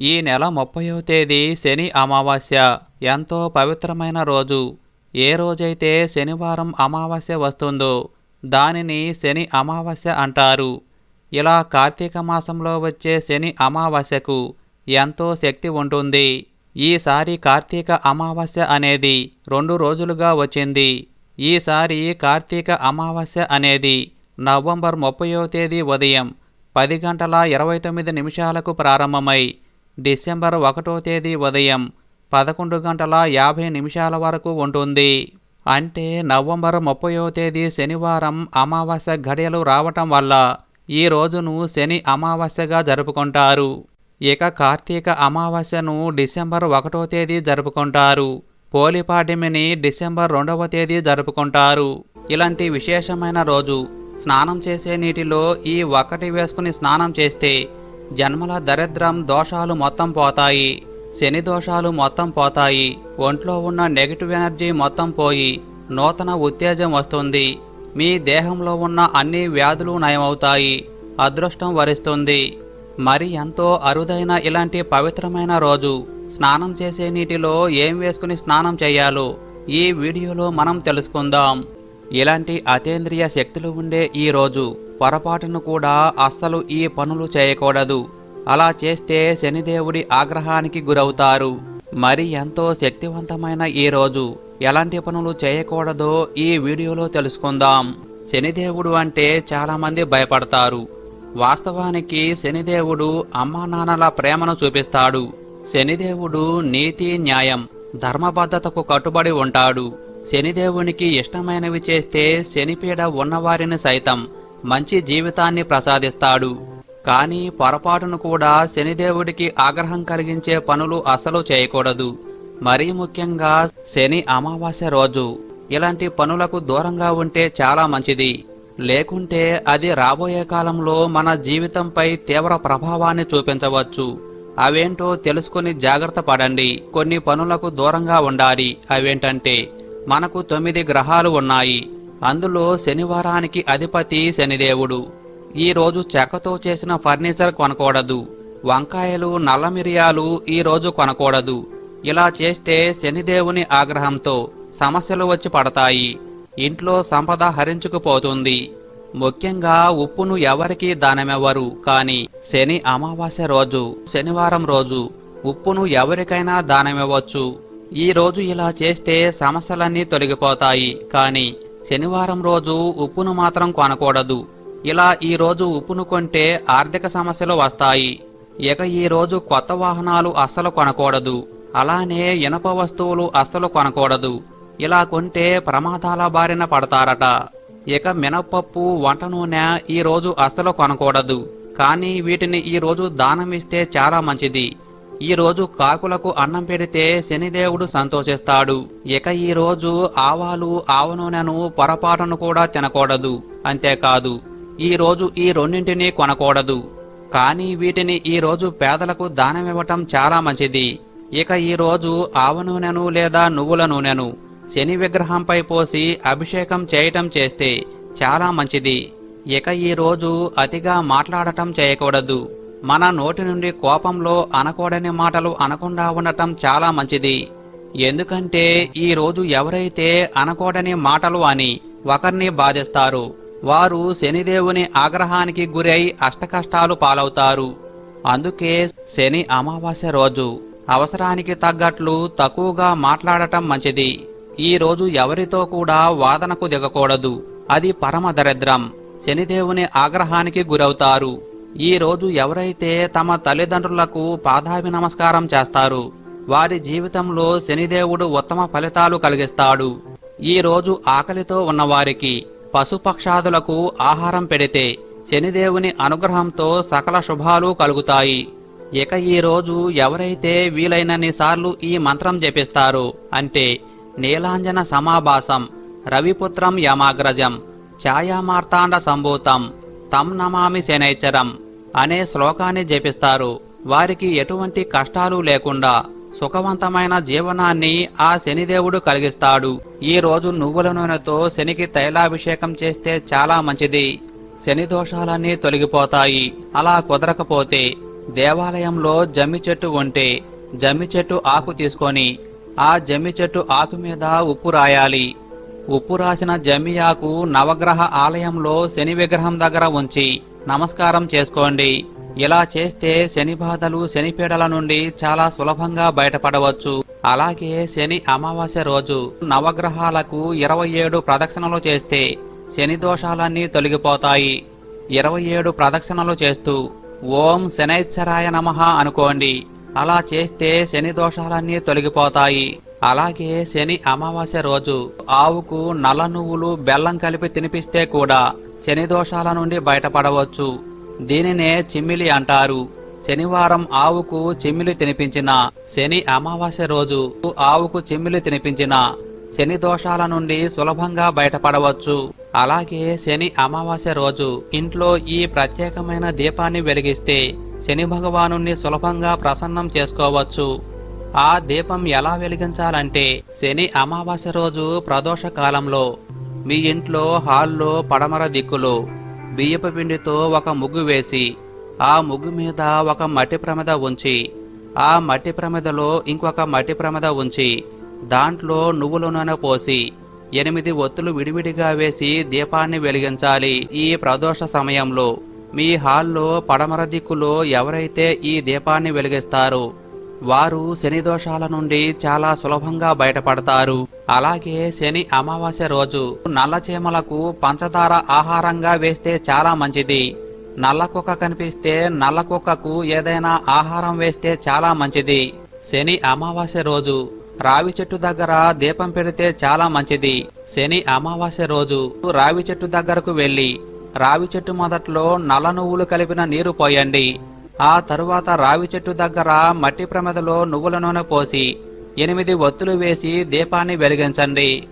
ఈ నెల ముప్పయో తేదీ శని అమావాస్య. ఎంతో పవిత్రమైన రోజు. ఏ రోజైతే శనివారం అమావాస్య వస్తుందో దానిని శని అమావాస్య అంటారు. ఇలా కార్తీక మాసంలో వచ్చే శని అమావాస్యకు ఎంతో శక్తి ఉంటుంది. ఈసారి కార్తీక అమావాస్య అనేది రెండు రోజులుగా వచ్చింది. ఈసారి కార్తీక అమావాస్య అనేది నవంబర్ ముప్పయో తేదీ ఉదయం పది గంటల ఇరవై తొమ్మిది నిమిషాలకు ప్రారంభమై డిసెంబర్ ఒకటో తేదీ ఉదయం పదకొండు గంటల యాభై నిమిషాల వరకు ఉంటుంది. అంటే నవంబర్ ముప్పయో తేదీ శనివారం అమావాస్య ఘడియలు రావటం వల్ల ఈ రోజును శని అమావాస్యగా జరుపుకుంటారు. ఇక కార్తీక అమావాస్యను డిసెంబర్ ఒకటో తేదీ జరుపుకుంటారు. పోలిపాడ్యమిని డిసెంబర్ రెండవ తేదీ జరుపుకుంటారు. ఇలాంటి విశేషమైన రోజు స్నానం చేసే నీటిలో ఈ ఒక్కటి వేసుకుని స్నానం చేస్తే జన్మల దరిద్రం దోషాలు మొత్తం పోతాయి. శని దోషాలు మొత్తం పోతాయి. ఒంట్లో ఉన్న నెగిటివ్ ఎనర్జీ మొత్తం పోయి నూతన ఉత్తేజం వస్తుంది. మీ దేహంలో ఉన్న అన్ని వ్యాధులు నయమవుతాయి. అదృష్టం వరిస్తుంది. మరి ఎంతో అరుదైన ఇలాంటి పవిత్రమైన రోజు. స్నానం చేసే నీటిలో ఏం వేసుకుని స్నానం చేయాలో ఈ వీడియోలో మనం తెలుసుకుందాం. ఇలాంటి అతేంద్రియ శక్తులు ఉండే ఈ రోజు. పొరపాటును కూడా అస్సలు ఈ పనులు చేయకూడదు. అలా చేస్తే శనిదేవుడి ఆగ్రహానికి గురవుతారు. మరి ఎంతో శక్తివంతమైన ఈ రోజు ఎలాంటి పనులు చేయకూడదో ఈ వీడియోలో తెలుసుకుందాం. శనిదేవుడు అంటే చాలామంది భయపడతారు. వాస్తవానికి శనిదేవుడు అమ్మా నాన్నల ప్రేమను చూపిస్తాడు. శనిదేవుడు నీతి న్యాయం ధర్మబద్ధతకు కట్టుబడి ఉంటాడు. శనిదేవునికి ఇష్టమైనవి చేస్తే శనిపీడ ఉన్నవారిని సైతం మంచి జీవితాన్ని ప్రసాదిస్తాడు. కానీ పొరపాటును కూడా శనిదేవుడికి ఆగ్రహం కలిగించే పనులు అసలు చేయకూడదు. మరీ ముఖ్యంగా శని అమావాస్య రోజు. ఇలాంటి పనులకు దూరంగా ఉంటే చాలా మంచిది. లేకుంటే అది రాబోయే కాలంలో మన జీవితంపై తీవ్ర ప్రభావాన్ని చూపించవచ్చు. అవేంటో తెలుసుకుని జాగ్రత్త పడండి. కొన్ని పనులకు దూరంగా ఉండాలి. అవేంటంటే మనకు తొమ్మిది గ్రహాలు ఉన్నాయి. అందులో శనివారానికి అధిపతి శనిదేవుడు. ఈ రోజు చెక్కతో చేసిన ఫర్నిచర్ కొనకూడదు. వంకాయలు నల్ల మిరియాలు ఈరోజు కొనకూడదు. ఇలా చేస్తే శనిదేవుని ఆగ్రహంతో సమస్యలు వచ్చి పడతాయి. ఇంట్లో సంపద హరించుకుపోతుంది. ముఖ్యంగా ఉప్పును ఎవరికీ దానమెవ్వరు కాని శని అమావాస్య రోజు శనివారం రోజు ఉప్పును ఎవరికైనా దానమివ్వచ్చు. ఈ రోజు ఇలా చేస్తే సమస్యలన్నీ తొలగిపోతాయి కానీ శనివారం రోజు ఉప్పును మాత్రం కొనకూడదు. ఇలా ఈ రోజు ఉప్పును కొంటే ఆర్థిక సమస్యలు వస్తాయి. ఇక ఈ రోజు కొత్త వాహనాలు అస్సలు కొనకూడదు. అలానే ఇనప వస్తువులు అస్సలు కొనకూడదు. ఇలా కొంటే ప్రమాదాల బారిన పడతారట. ఇక మినపప్పు వంట నూనె ఈ రోజు అస్సలు కొనకూడదు. కానీ వీటిని ఈ రోజు దానం ఇస్తే చాలా మంచిది. ఈ రోజు కాకులకు అన్నం పెడితే శనిదేవుడు సంతోషిస్తాడు. ఇక ఈ రోజు ఆవాలు ఆవ నూనెను పొరపాటును కూడా తినకూడదు. అంతేకాదు ఈ రోజు ఈ రెండింటినీ కొనకూడదు. కానీ వీటిని ఈ రోజు పేదలకు దానమివ్వటం చాలా మంచిది. ఇక ఈ రోజు ఆవ నూనెను లేదా నువ్వుల నూనెను శని విగ్రహంపై పోసి అభిషేకం చేయటం చేస్తే చాలా మంచిది. ఇక ఈ రోజు అతిగా మాట్లాడటం చేయకూడదు. మన నోటి నుండి కోపంలో అనకూడని మాటలు అనకుండా ఉండటం చాలా మంచిది. ఎందుకంటే ఈ రోజు ఎవరైతే అనకూడని మాటలు అని ఒకరిని బాధిస్తారు వారు శనిదేవుని ఆగ్రహానికి గురై అష్టకష్టాలు పాలవుతారు. అందుకే శని అమావాస్య రోజు అవసరానికి తగ్గట్లు తక్కువగా మాట్లాడటం మంచిది. ఈ రోజు ఎవరితో కూడా వాదనకు దిగకూడదు. అది పరమ దరిద్రం. శనిదేవుని ఆగ్రహానికి గురవుతారు. ఈ రోజు ఎవరైతే తమ తల్లిదండ్రులకు పాదాభి నమస్కారం చేస్తారు వారి జీవితంలో శనిదేవుడు ఉత్తమ ఫలితాలు కలిగిస్తాడు. ఈ రోజు ఆకలితో ఉన్నవారికి పశుపక్షాదులకు ఆహారం పెడితే శనిదేవుని అనుగ్రహంతో సకల శుభాలు కలుగుతాయి. ఇక ఈ రోజు ఎవరైతే వీలైనన్ని సార్లు ఈ మంత్రం జపిస్తారు అంటే నీలాంజన సమాభాసం రవిపుత్రం యమాగ్రజం ఛాయామార్తాండ సంభూతం తం నమామి శనైచరం అనే శ్లోకాన్ని జపిస్తారు. వారికి ఎటువంటి కష్టాలు లేకుండా సుఖవంతమైన జీవనాన్ని ఆ శనిదేవుడు కలిగిస్తాడు. ఈ రోజు నువ్వుల నూనెతో శనికి తైలాభిషేకం చేస్తే చాలా మంచిది. శని దోషాలన్నీ తొలగిపోతాయి. అలా కుదరకపోతే దేవాలయంలో జమ్మి చెట్టు ఉంటే జమ్మి చెట్టు ఆకు తీసుకొని ఆ జమ్మి చెట్టు ఆకు మీద ఉప్పు రాయాలి. ఉప్పు రాసిన జమ్మి ఆకు నవగ్రహ ఆలయంలో శని విగ్రహం దగ్గర ఉంచి నమస్కారం చేసుకోండి. ఇలా చేస్తే శని బాధలు శని పీడల నుండి చాలా సులభంగా బయటపడవచ్చు. అలాగే శని అమావాస్య రోజు నవగ్రహాలకు ఇరవై ఏడు ప్రదక్షిణలు చేస్తే శని దోషాలన్నీ తొలగిపోతాయి. ఇరవై ఏడు ప్రదక్షిణలు చేస్తూ ఓం శనైశ్చరాయ నమః అనుకోండి. అలా చేస్తే శని దోషాలన్నీ తొలగిపోతాయి. అలాగే శని అమావాస్య రోజు ఆవుకు నల్ల నువ్వులు బెల్లం కలిపి తినిపిస్తే కూడా శని దోషాల నుండి బయటపడవచ్చు. దీనినే చిమ్మిలి అంటారు. శనివారం ఆవుకు చిమ్మిలి తినిపించిన శని అమావాస్య రోజు ఆవుకు చిమ్మిలి తినిపించిన శని దోషాల నుండి సులభంగా బయటపడవచ్చు. అలాగే శని అమావాస్య రోజు ఇంట్లో ఈ ప్రత్యేకమైన దీపాన్ని వెలిగిస్తే శని భగవాను సులభంగా ప్రసన్నం చేసుకోవచ్చు. ఆ దీపం ఎలా వెలిగించాలంటే శని అమావాస్య రోజు ప్రదోష కాలంలో మీ ఇంట్లో హాల్లో పడమర దిక్కులో బియ్యపు పిండితో ఒక ముగ్గు వేసి ఆ ముగ్గు మీద ఒక మట్టి ప్రమద ఉంచి ఆ మట్టి ప్రమదలో ఇంకొక మట్టి ప్రమద ఉంచి దాంట్లో నువ్వుల నూనె పోసి ఎనిమిది ఒత్తులు విడివిడిగా వేసి దీపాన్ని వెలిగించాలి. ఈ ప్రదోష సమయంలో మీ హాల్లో పడమర దిక్కులో ఎవరైతే ఈ దీపాన్ని వెలిగిస్తారు వారు శని దోషాల నుండి చాలా సులభంగా బయటపడతారు. అలాగే శని అమావాస్య రోజు నల్లచేమలకు పంచదార ఆహారంగా వేస్తే చాలా మంచిది. నల్ల కుక్క కనిపిస్తే నల్ల కుక్కకు ఏదైనా ఆహారం వేస్తే చాలా మంచిది. శని అమావాస్య రోజు రావి చెట్టు దగ్గర దీపం పెడితే చాలా మంచిది. శని అమావాస్య రోజు రావి చెట్టు దగ్గరకు వెళ్ళి రావి చెట్టు మొదట్లో నల్ల నువ్వులు కలిపిన నీరు పోయండి. ఆ తరువాత రావి చెట్టు దగ్గర మట్టి ప్రమదలో నువ్వుల నూనె పోసి ఎనిమిది ఒత్తులు వేసి దీపాన్ని వెలిగించండి.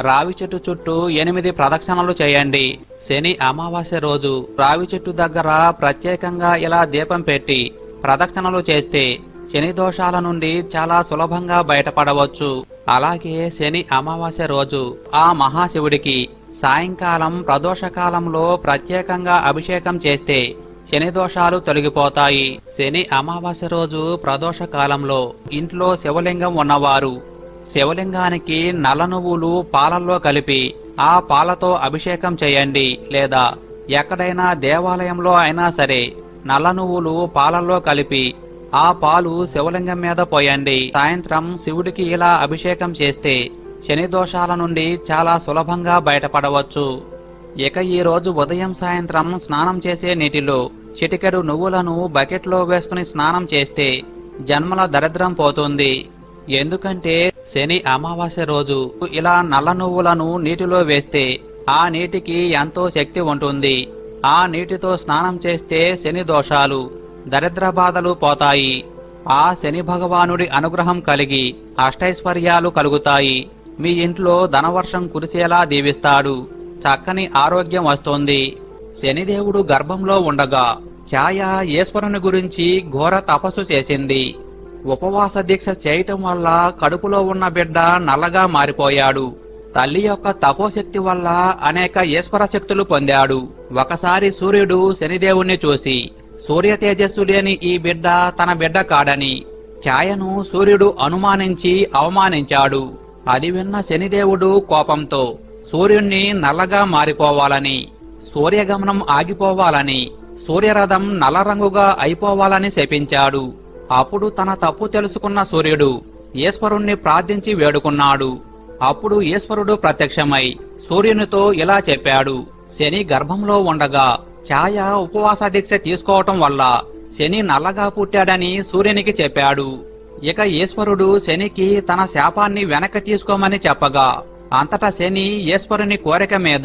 రావి చెట్టు చుట్టూ ఎనిమిది ప్రదక్షిణలు చేయండి. శని అమావాస్య రోజు రావి చెట్టు దగ్గర ప్రత్యేకంగా ఇలా దీపం పెట్టి ప్రదక్షిణలు చేస్తే శని దోషాల నుండి చాలా సులభంగా బయటపడవచ్చు. అలాగే శని అమావాస్య రోజు ఆ మహాశివుడికి సాయంకాలం ప్రదోషకాలంలో ప్రత్యేకంగా అభిషేకం చేస్తే శని దోషాలు తొలగిపోతాయి. శని అమావాస్య రోజు ప్రదోష కాలంలో ఇంట్లో శివలింగం ఉన్నవారు. శివలింగానికి నల్ల నువ్వులు పాలల్లో కలిపి ఆ పాలతో అభిషేకం చేయండి లేదా ఎక్కడైనా దేవాలయంలో అయినా సరే నల్ల నువ్వులు పాలల్లో కలిపి ఆ పాలు శివలింగం మీద పోయండి. సాయంత్రం శివుడికి ఇలా అభిషేకం చేస్తే శని దోషాల నుండి చాలా సులభంగా బయటపడవచ్చు. ఇక ఈ రోజు ఉదయం సాయంత్రం స్నానం చేసే నీటిలో చిటికెడు నువ్వులను బకెట్లో వేసుకుని స్నానం చేస్తే జన్మల దరిద్రం పోతుంది. ఎందుకంటే శని అమావాస్య రోజు ఇలా నల్ల నువ్వులను నీటిలో వేస్తే ఆ నీటికి ఎంతో శక్తి ఉంటుంది. ఆ నీటితో స్నానం చేస్తే శని దోషాలు దరిద్ర బాధలు పోతాయి. ఆ శని భగవానుడి అనుగ్రహం కలిగి అష్టైశ్వర్యాలు కలుగుతాయి. మీ ఇంట్లో ధనవర్షం కురిసేలా దీవిస్తాడు. చక్కని ఆరోగ్యం వస్తోంది. శనిదేవుడు గర్భంలో ఉండగా ఛాయ ఈశ్వరుని గురించి ఘోర తపస్సు చేసింది. ఉపవాస దీక్ష చేయటం వల్ల కడుపులో ఉన్న బిడ్డ నల్లగా మారిపోయాడు. తల్లి యొక్క తపోశక్తి వల్ల అనేక ఈశ్వర శక్తులు పొందాడు. ఒకసారి సూర్యుడు శనిదేవుణ్ణి చూసి సూర్య తేజస్సు లేని ఈ బిడ్డ తన బిడ్డ కాడని. ఛాయను సూర్యుడు అనుమానించి అవమానించాడు. అది విన్న శనిదేవుడు కోపంతో సూర్యుణ్ణి నల్లగా మారిపోవాలని సూర్యగమనం ఆగిపోవాలని సూర్యరథం నల్ల రంగుగా అయిపోవాలని శపించాడు. అప్పుడు తన తప్పు తెలుసుకున్న సూర్యుడు ఈశ్వరుణ్ణి ప్రార్థించి వేడుకున్నాడు. అప్పుడు ఈశ్వరుడు ప్రత్యక్షమై సూర్యునితో ఇలా చెప్పాడు శని గర్భంలో ఉండగా ఛాయ ఉపవాస దీక్ష తీసుకోవటం వల్ల శని నల్లగా పుట్టాడని సూర్యునికి చెప్పాడు. ఇక ఈశ్వరుడు శనికి తన శాపాన్ని వెనక్కి తీసుకోమని చెప్పగా అంతటా శని ఈశ్వరుని కోరిక మీద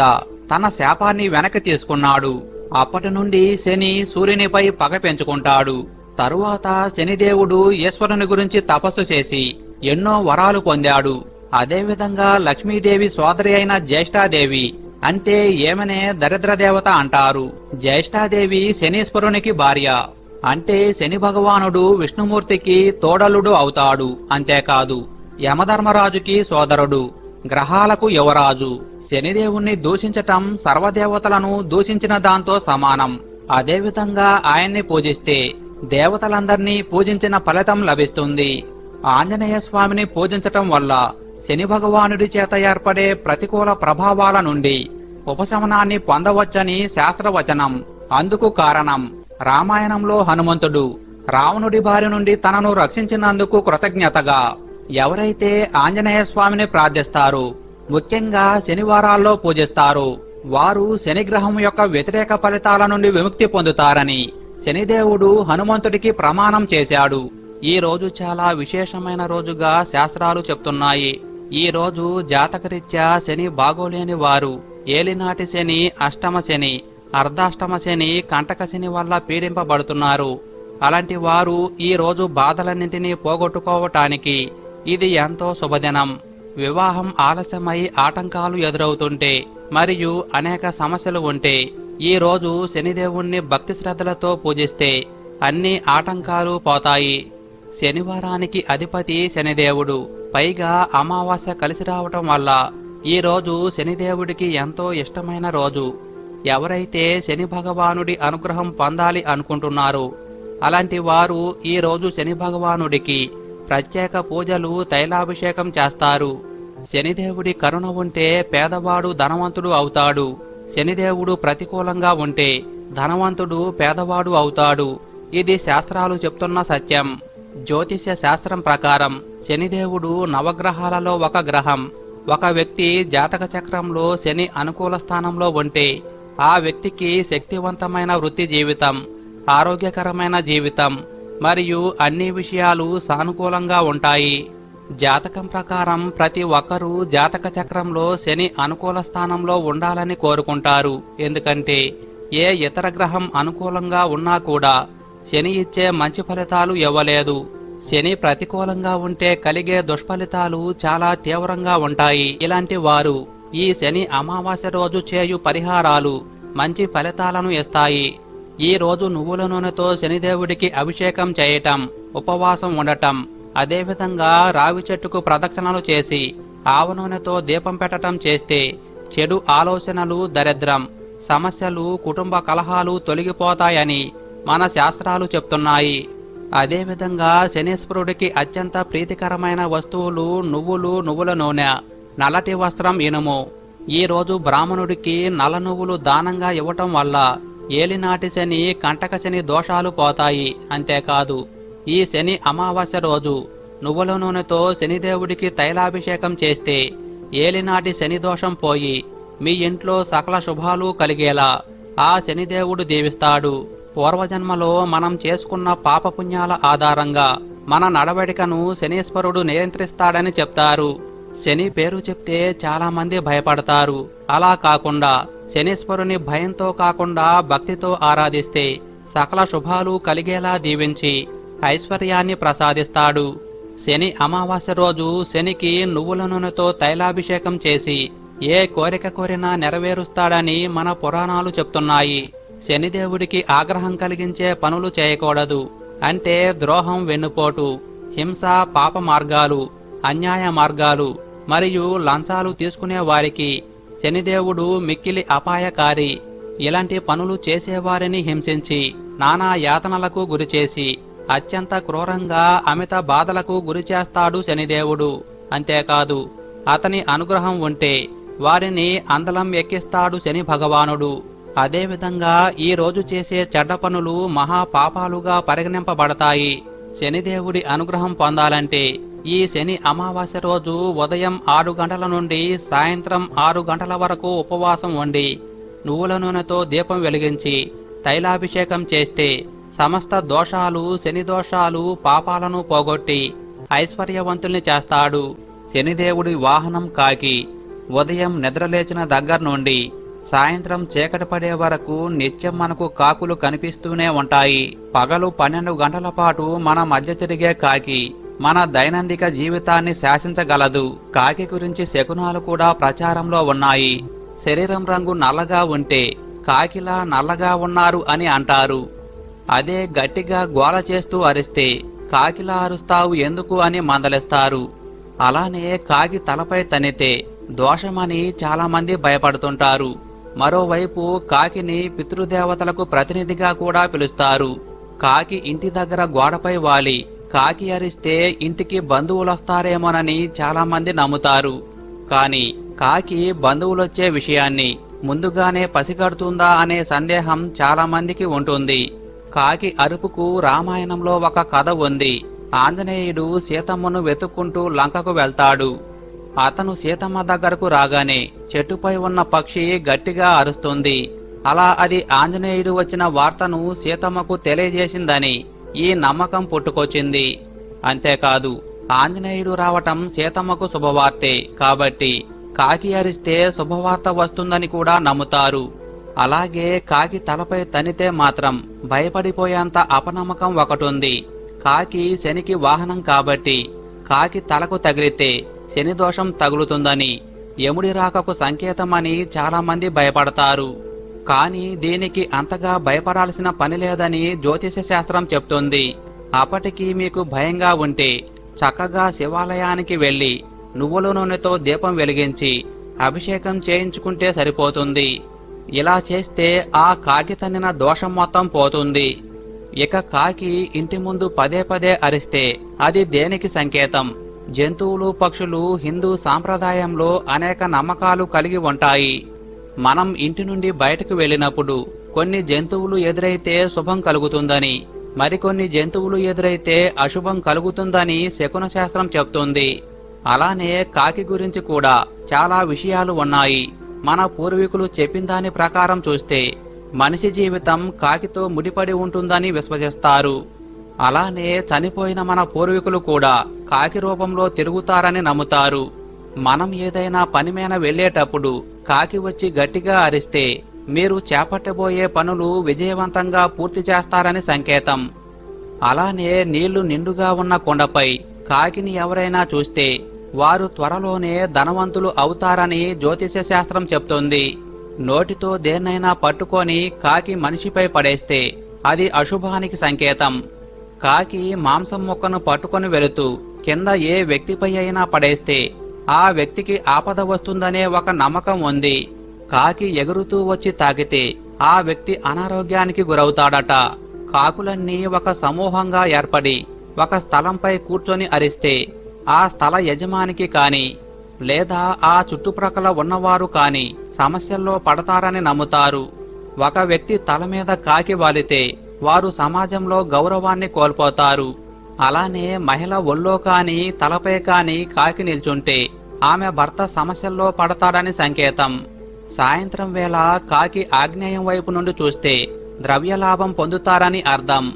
తన శాపాన్ని వెనక్కి తీసుకున్నాడు. అప్పటి నుండి శని సూర్యునిపై పగ పెంచుకుంటాడు. తరువాత శనిదేవుడు ఈశ్వరుని గురించి తపస్సు చేసి ఎన్నో వరాలు పొందాడు. అదేవిధంగా లక్ష్మీదేవి సోదరి అయిన జ్యేష్ఠాదేవి అంటే ఏమనే దరిద్రదేవత అంటారు. జ్యేష్ఠాదేవి శనీశ్వరునికి భార్య. అంటే శని భగవానుడు విష్ణుమూర్తికి తోడలుడు అవుతాడు. అంతేకాదు యమధర్మరాజుకి సోదరుడు. గ్రహాలకు యువరాజు. శనిదేవుణ్ణి దూషించటం సర్వదేవతలను దూషించిన దాంతో సమానం. అదేవిధంగా ఆయన్ని పూజిస్తే దేవతలందర్నీ పూజించిన ఫలితం లభిస్తుంది. ఆంజనేయ స్వామిని పూజించటం వల్ల శని భగవానుడి చేత ఏర్పడే ప్రతికూల ప్రభావాల నుండి ఉపశమనాన్ని పొందవచ్చని శాస్త్రవచనం. అందుకు కారణం రామాయణంలో హనుమంతుడు రావణుడి బారి నుండి తనను రక్షించినందుకు కృతజ్ఞతగా. ఎవరైతే ఆంజనేయ స్వామిని ప్రార్థిస్తారు ముఖ్యంగా శనివారాల్లో పూజిస్తారు వారు శనిగ్రహం యొక్క వ్యతిరేక ఫలితాల నుండి విముక్తి పొందుతారని శనిదేవుడు హనుమంతుడికి ప్రమాణం చేశాడు. ఈ రోజు చాలా విశేషమైన రోజుగా శాస్త్రాలు చెప్తున్నాయి. ఈ రోజు జాతకరీత్యా శని బాగోలేని వారు ఏలినాటి శని అష్టమ శని అర్ధాష్టమ శని కంటక శని వల్ల పీడింపబడుతున్నారు. అలాంటి వారు ఈ రోజు బాధలన్నింటినీ పోగొట్టుకోవటానికి ఇది ఎంతో శుభదినం. వివాహం ఆలస్యమై ఆటంకాలు ఎదురవుతుంటే మరియు అనేక సమస్యలు ఉంటే ఈ రోజు శనిదేవుణ్ణి భక్తి శ్రద్ధలతో పూజిస్తే అన్ని ఆటంకాలు పోతాయి. శనివారానికి అధిపతి శనిదేవుడు. పైగా అమావాస్య కలిసి రావటం వల్ల ఈ రోజు శనిదేవుడికి ఎంతో ఇష్టమైన రోజు. ఎవరైతే శని భగవానుడి అనుగ్రహం పొందాలి అనుకుంటున్నారు అలాంటి వారు ఈ రోజు శని భగవానుడికి ప్రత్యేక పూజలు తైలాభిషేకం చేస్తారు. శనిదేవుడి కరుణ ఉంటే పేదవాడు ధనవంతుడు అవుతాడు. శనిదేవుడు ప్రతికూలంగా ఉంటే ధనవంతుడు పేదవాడు అవుతాడు. ఇది శాస్త్రాలు చెప్తున్న సత్యం. జ్యోతిష్య శాస్త్రం ప్రకారం శనిదేవుడు నవగ్రహాలలో ఒక గ్రహం. ఒక వ్యక్తి జాతక చక్రంలో శని అనుకూల స్థానంలో ఉంటే ఆ వ్యక్తికి శక్తివంతమైన వృత్తి జీవితం ఆరోగ్యకరమైన జీవితం మరియు అన్ని విషయాలు సానుకూలంగా ఉంటాయి. జాతకం ప్రకారం ప్రతి ఒక్కరూ జాతక చక్రంలో శని అనుకూల స్థానంలో ఉండాలని కోరుకుంటారు. ఎందుకంటే ఏ ఇతర గ్రహం అనుకూలంగా ఉన్నా కూడా శని ఇచ్చే మంచి ఫలితాలు ఇవ్వలేదు. శని ప్రతికూలంగా ఉంటే కలిగే దుష్ఫలితాలు చాలా తీవ్రంగా ఉంటాయి. ఇలాంటి వారు ఈ శని అమావాస్య రోజు చేయు పరిహారాలు మంచి ఫలితాలను ఇస్తాయి. ఈ రోజు నువ్వుల నూనెతో శనిదేవుడికి అభిషేకం చేయటం ఉపవాసం ఉండటం అదేవిధంగా రావి చెట్టుకు ప్రదక్షిణలు చేసి ఆవ నూనెతో దీపం పెట్టటం చేస్తే చెడు ఆలోచనలు దరిద్రం సమస్యలు కుటుంబ కలహాలు తొలగిపోతాయని మన శాస్త్రాలు చెప్తున్నాయి. అదేవిధంగా శనీశ్వరుడికి అత్యంత ప్రీతికరమైన వస్తువులు నువ్వులు నువ్వుల నూనె నల్లటి వస్త్రం ఇనుము. ఈ రోజు బ్రాహ్మణుడికి నల్ల నువ్వులు దానంగా ఇవ్వటం వల్ల ఏలినాటి శని కంటక శని దోషాలు పోతాయి. అంతేకాదు ఈ శని అమావాస్య రోజు. నువ్వుల నూనెతో శనిదేవుడికి తైలాభిషేకం చేస్తే ఏలినాటి శని దోషం పోయి మీ ఇంట్లో సకల శుభాలు కలిగేలా ఆ శనిదేవుడు దీవిస్తాడు. పూర్వజన్మలో మనం చేసుకున్న పాపపుణ్యాల ఆధారంగా మన నడవడికను శనీశ్వరుడు నియంత్రిస్తాడని చెప్తారు. శని పేరు చెప్తే చాలామంది భయపడతారు. అలా కాకుండా శనీశ్వరుని భయంతో కాకుండా భక్తితో ఆరాధిస్తే సకల శుభాలు కలిగేలా దీవించి ఐశ్వర్యాన్ని ప్రసాదిస్తాడు. శని అమావాస్య రోజు శనికి నువ్వుల నూనెతో తైలాభిషేకం చేసి ఏ కోరిక కోరినా నెరవేరుస్తాడని మన పురాణాలు చెప్తున్నాయి. శనిదేవుడికి ఆగ్రహం కలిగించే పనులు చేయకూడదు. అంటే ద్రోహం వెన్నుపోటు హింస పాప మార్గాలు అన్యాయ మార్గాలు మరియు లంచాలు తీసుకునే వారికి శనిదేవుడు మిక్కిలి అపాయకారి. ఇలాంటి పనులు చేసేవారిని హింసించి నానా యాతనలకు గురిచేసి అత్యంత క్రూరంగా అమిత బాధలకు గురిచేస్తాడు శనిదేవుడు. అంతేకాదు అతని అనుగ్రహం ఉంటే వారిని అందలం ఎక్కిస్తాడు శని భగవానుడు. అదేవిధంగా ఈ రోజు చేసే చెడ్డ పనులు మహా పాపాలుగా పరిగణింపబడతాయి. శనిదేవుడి అనుగ్రహం పొందాలంటే ఈ శని అమావాస్య రోజు ఉదయం ఆరు గంటల నుండి సాయంత్రం ఆరు గంటల వరకు ఉపవాసం ఉండి నువ్వుల నూనెతో దీపం వెలిగించి తైలాభిషేకం చేస్తే సమస్త దోషాలు శని దోషాలు పాపాలను పోగొట్టి ఐశ్వర్యవంతుల్ని చేస్తాడు. శనిదేవుడి వాహనం కాకి ఉదయం నిద్రలేచిన దగ్గర నుండి సాయంత్రం చీకటి పడే వరకు నిత్యం మనకు కాకులు కనిపిస్తూనే ఉంటాయి. పగలు పన్నెండు గంటల పాటు మన మధ్య తిరిగే కాకి మన దైనందిక జీవితాన్ని శాసించగలదు. కాకి గురించి శకునాలు కూడా ప్రచారంలో ఉన్నాయి. శరీరం రంగు నల్లగా ఉంటే కాకిలా నల్లగా ఉన్నారు అని అంటారు. అదే గట్టిగా గోల చేస్తూ అరిస్తే కాకిలా అరుస్తావు ఎందుకు అని మందలిస్తారు. అలానే కాకి తలపై తనితే దోషమని చాలామంది భయపడుతుంటారు. మరోవైపు కాకిని పితృదేవతలకు ప్రతినిధిగా కూడా పిలుస్తారు. కాకి ఇంటి దగ్గర గోడపై వాలి. కాకి అరిస్తే ఇంటికి బంధువులొస్తారేమోనని చాలామంది నమ్ముతారు. కాని కాకి బంధువులొచ్చే విషయాన్ని ముందుగానే పసిగడుతుందా అనే సందేహం చాలామందికి ఉంటుంది. కాకి అరుపుకు రామాయణంలో ఒక కథ ఉంది. ఆంజనేయుడు సీతమ్మను వెతుక్కుంటూ లంకకు వెళ్తాడు. అతను సీతమ్మ దగ్గరకు రాగానే చెట్టుపై ఉన్న పక్షి గట్టిగా అరుస్తుంది. అలా అది ఆంజనేయుడు వచ్చిన వార్తను సీతమ్మకు తెలియజేసిందని ఈ నమ్మకం పుట్టుకొచ్చింది. అంతేకాదు ఆంజనేయుడు రావటం సీతమ్మకు శుభవార్తే. కాబట్టి కాకి అరిస్తే శుభవార్త వస్తుందని కూడా నమ్ముతారు. అలాగే కాకి తలపై తనితే మాత్రం భయపడిపోయేంత అపనమ్మకం ఒకటుంది. కాకి శనికి వాహనం కాబట్టి కాకి తలకు తగిలితే శని దోషం తగులుతుందని యముడి రాకకు సంకేతమని చాలామంది భయపడతారు. కానీ దీనికి అంతగా భయపడాల్సిన పని లేదని జ్యోతిష శాస్త్రం చెప్తుంది. అప్పటికి మీకు భయంగా ఉంటే చక్కగా శివాలయానికి వెళ్ళి నువ్వుల నూనెతో దీపం వెలిగించి అభిషేకం చేయించుకుంటే సరిపోతుంది. ఇలా చేస్తే ఆ కాకి తన్నిన దోషం మొత్తం పోతుంది. ఇక కాకి ఇంటి ముందు పదే పదే అరిస్తే అది దేనికి సంకేతం? జంతువులు పక్షులు హిందూ సాంప్రదాయంలో అనేక నమ్మకాలు కలిగి ఉంటాయి. మనం ఇంటి నుండి బయటకు వెళ్ళినప్పుడు కొన్ని జంతువులు ఎదురైతే శుభం కలుగుతుందని మరికొన్ని జంతువులు ఎదురైతే అశుభం కలుగుతుందని శకున శాస్త్రం చెప్తుంది. అలానే కాకి గురించి కూడా చాలా విషయాలు ఉన్నాయి. మన పూర్వీకులు చెప్పిన దాని ప్రకారం చూస్తే మనిషి జీవితం కాకితో ముడిపడి ఉంటుందని విశ్వసిస్తారు. అలానే చనిపోయిన మన పూర్వీకులు కూడా కాకి రూపంలో తిరుగుతారని నమ్ముతారు. మనం ఏదైనా పని మీద వెళ్ళేటప్పుడు కాకి వచ్చి గట్టిగా అరిస్తే మీరు చేపట్టబోయే పనులు విజయవంతంగా పూర్తి చేస్తారని సంకేతం. అలానే నీళ్ళు నిండుగా ఉన్న కొండపై కాకిని ఎవరైనా చూస్తే వారు త్వరలోనే ధనవంతులు అవుతారని జ్యోతిష శాస్త్రం చెప్తుంది. నోటితో దేన్నైనా పట్టుకొని కాకి మనిషిపై పడేస్తే అది అశుభానికి సంకేతం. కాకి మాంసం ముక్కను పట్టుకొని వెళుతూ కింద ఏ వ్యక్తిపై అయినా పడేస్తే ఆ వ్యక్తికి ఆపద వస్తుందనే ఒక నమ్మకం ఉంది. కాకి ఎగురుతూ వచ్చి తాకితే ఆ వ్యక్తి అనారోగ్యానికి గురవుతాడట. కాకులన్నీ ఒక సమూహంగా ఏర్పడి ఒక స్థలంపై కూర్చొని అరిస్తే ఆ స్థల యజమానికి కాని లేదా ఆ చుట్టుప్రక్కల ఉన్నవారు కాని సమస్యల్లో పడతారని నమ్ముతారు. ఒక వ్యక్తి తల మీద కాకి వాలితే వారు సమాజంలో గౌరవాన్ని కోల్పోతారు. అలానే మహిళ ఒళ్ళో కాని తలపై కాని కాకి నిల్చుంటే ఆమె భర్త సమస్యల్లో పడతాడని సంకేతం. సాయంత్రం వేళ కాకి ఆగ్నేయం వైపు నుండి చూస్తే ద్రవ్యలాభం పొందుతారని అర్థం.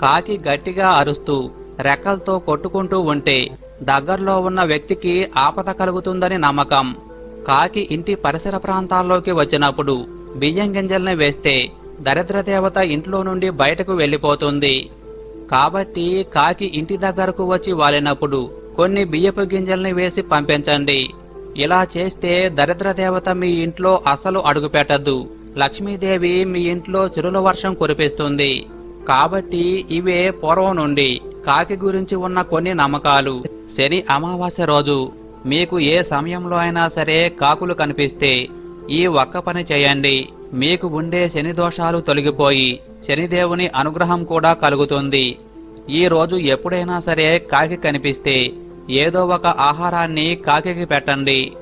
కాకి గట్టిగా అరుస్తూ రెక్కలతో కొట్టుకుంటూ ఉంటే దగ్గరలో ఉన్న వ్యక్తికి ఆపద కలుగుతుందని నమ్మకం. కాకి ఇంటి పరిసర ప్రాంతాల్లోకి వచ్చినప్పుడు బియ్యం గింజల్ని వేస్తే దరిద్ర దేవత ఇంట్లో నుండి బయటకు వెళ్ళిపోతుంది. కాబట్టి కాకి ఇంటి దగ్గరకు వచ్చి వాలినప్పుడు కొన్ని బియ్యపు గింజల్ని వేసి పంపించండి. ఇలా చేస్తే దరిద్ర దేవత మీ ఇంట్లో అసలు అడుగుపెట్టద్దు. లక్ష్మీదేవి మీ ఇంట్లో చిరుల వర్షం కురిపిస్తుంది. కాబట్టి ఇవే పూర్వం నుండి కాకి గురించి ఉన్న కొన్ని నమ్మకాలు. శని అమావాస్య రోజు మీకు ఏ సమయంలో అయినా సరే కాకులు కనిపిస్తే ఈ ఒక్క పని చేయండి. మీకు ఉండే శని దోషాలు తొలగిపోయి శనిదేవుని అనుగ్రహం కూడా కలుగుతుంది. ఈ రోజు ఎప్పుడైనా సరే కాకి కనిపిస్తే ఏదో ఒక ఆహారాన్ని కాకికి పెట్టండి.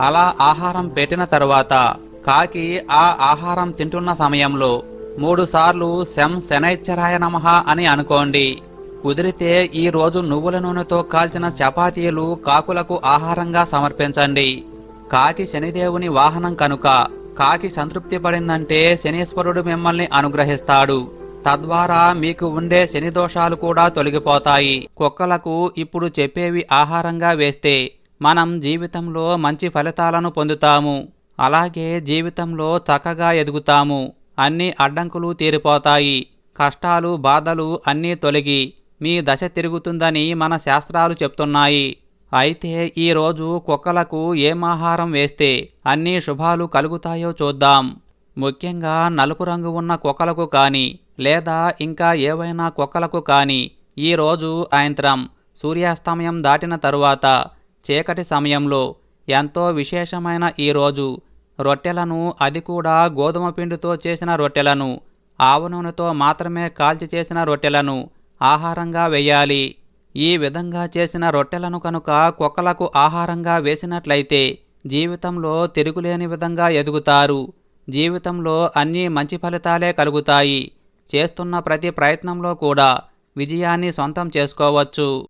అలా ఆహారం పెట్టిన తర్వాత కాకి ఆ ఆహారం తింటున్న సమయంలో మూడు సార్లు శం శనైశ్చరాయ నమః అని అనుకోండి. కుదిరితే ఈ రోజు నువ్వుల నూనెతో కాల్చిన చపాతీలు కాకులకు ఆహారంగా సమర్పించండి. కాకి శనిదేవుని వాహనం కనుక కాకి సంతృప్తి పడిందంటే శనీశ్వరుడు మిమ్మల్ని అనుగ్రహిస్తాడు. తద్వారా మీకు ఉండే శని దోషాలు కూడా తొలగిపోతాయి. కుక్కలకు ఇప్పుడు చెప్పేవి ఆహారంగా వేస్తే మనం జీవితంలో మంచి ఫలితాలను పొందుతాము. అలాగే జీవితంలో చక్కగా ఎదుగుతాము. అన్ని అడ్డంకులు తీరిపోతాయి. కష్టాలు బాధలు అన్నీ తొలగి మీ దశ తిరుగుతుందని మన శాస్త్రాలు చెప్తున్నాయి. అయితే ఈరోజు కుక్కలకు ఏం ఆహారం వేస్తే అన్ని శుభాలు కలుగుతాయో చూద్దాం. ముఖ్యంగా నలుపు రంగు ఉన్న కుక్కలకు కానీ లేదా ఇంకా ఏవైనా కుక్కలకు కానీ ఈ రోజు సాయంత్రం సూర్యాస్తమయం దాటిన తరువాత చీకటి సమయంలో ఎంతో విశేషమైన ఈ రోజు రొట్టెలను అది కూడా గోధుమ పిండితో చేసిన రొట్టెలను ఆవ నూనెతో మాత్రమే కాల్చి చేసిన రొట్టెలను ఆహారంగా వేయాలి. ఈ విధంగా చేసిన రొట్టెలను కనుక కుక్కలకు ఆహారంగా వేసినట్లయితే జీవితంలో తిరుగులేని విధంగా ఎదుగుతారు. జీవితంలో అన్ని మంచి ఫలితాలే కలుగుతాయి. చేస్తున్న ప్రతి ప్రయత్నంలో కూడా విజయాన్ని సొంతం చేసుకోవచ్చు.